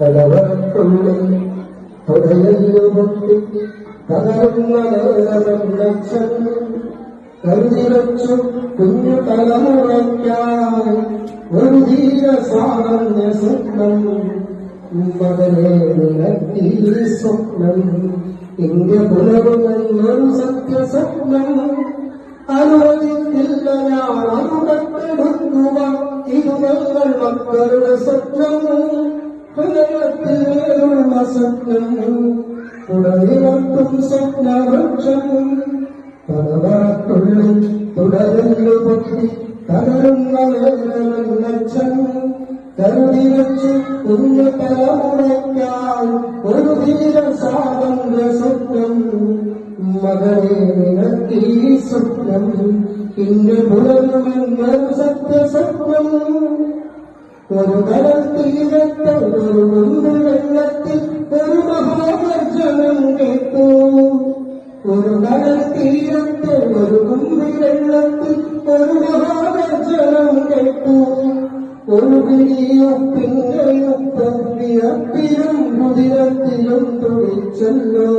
കലവറക്കുള്ളിൽ തുടയല്ലുപൊട്ടി തകർന്ന നേരമല്ലച്ഛൻ കരുതിവച്ചു കുഞ്ഞു തലമുറയ്ക്കായി ഒരു ധീര സ്വാതന്ത്ര്യ സ്വപ്നം മകനെ നിനക്കീ സ്വപ്നം ഇന്ത്യ പുലരുമെന്നൊരു സത്യസ്വപ്നം അനുവദിക്കില്ല ഞാൻ വേറുള്ള സ്വപ്നം തുടങ്ങിവർക്കും സ്വപ്നവൃക്ഷം. തലവറക്കുള്ളിൽ തുടരുന്നു പൊട്ടി തകരുന്ന വേദനച്ചൻ കരുതി വെച്ച് ഒരു ധീര സ്വാതന്ത്ര്യ സ്വപ്നം. മകനെ നിനക്കീ സ്വപ്നം ഇന്ന് സത്യസ്വപ്നം. ഒരു ഒരു കടൽ ഒരു മുമ്പ് ഒരു മഹാഗർജനം കേട്ടു ഒരു പിടിയൊപ്പിന്റെയും കുതിരത്തിലും തുടിച്ചല്ലോ.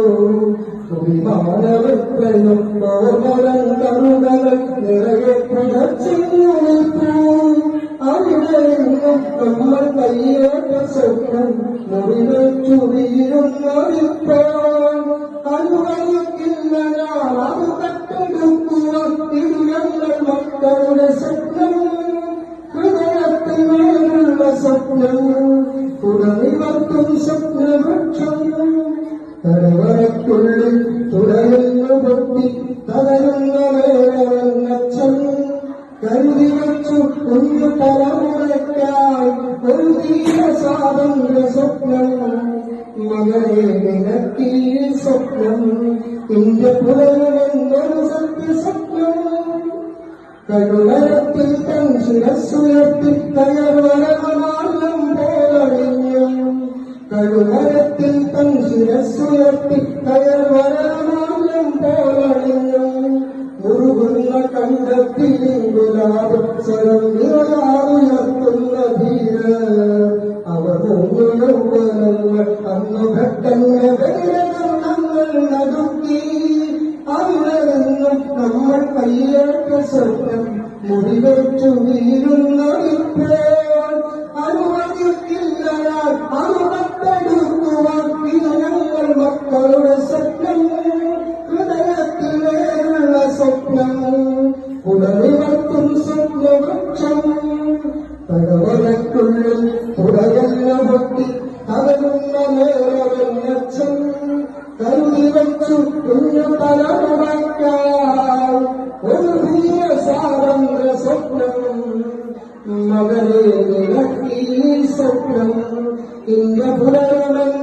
വിമാനവെപ്പനും ഓർമ്മലം കറുകൾ നിറയെ പുലർച്ചെന്നു നിൽക്കൂ അവിടെ നമ്മൾ കയ്യേറ്റ സ്വപ്നം മുറിവെച്ചു വീഴുന്നതിപ്പോൾ മക്കളുടെ സ്വപ്നം ഹൃദയത്തിൽ മേലുള്ള സ്വപ്നം തുടങ്ങിവർക്കും സ്വപ്നവൃക്ഷം തലവറയ്ക്കുള്ളിൽ തുടരുന്നു പൊട്ടി തകരുന്ന വേളവന്നച്ഛൻ കരുതി വച്ചു കുഞ്ഞു തലമുറയ്ക്കായി സ്വപ്നം മകനെ നിനക്കീ സ്വപ്നം. ഇന്ത്യ പുലരുമെന്നൊരു സത്യസ്വപ്നം. കഴുവരത്തിൽ തൻ ശിരസ്സുയർത്തി കയറുവരമാർഗം പോലണിഞ്ഞു കഴുവരത്തിൽ തൻ നമ്മൾ സർപ്പം മുറിവെച്ചു മുടിവെച്ചു വീഴുന്നതിപ്പോൾ സ്വാതന്ത്ര്യ സ്വപ്നം. നിനക്കീ സ്വപ്നം. ഇന്ന സത്യസ്വപ്നം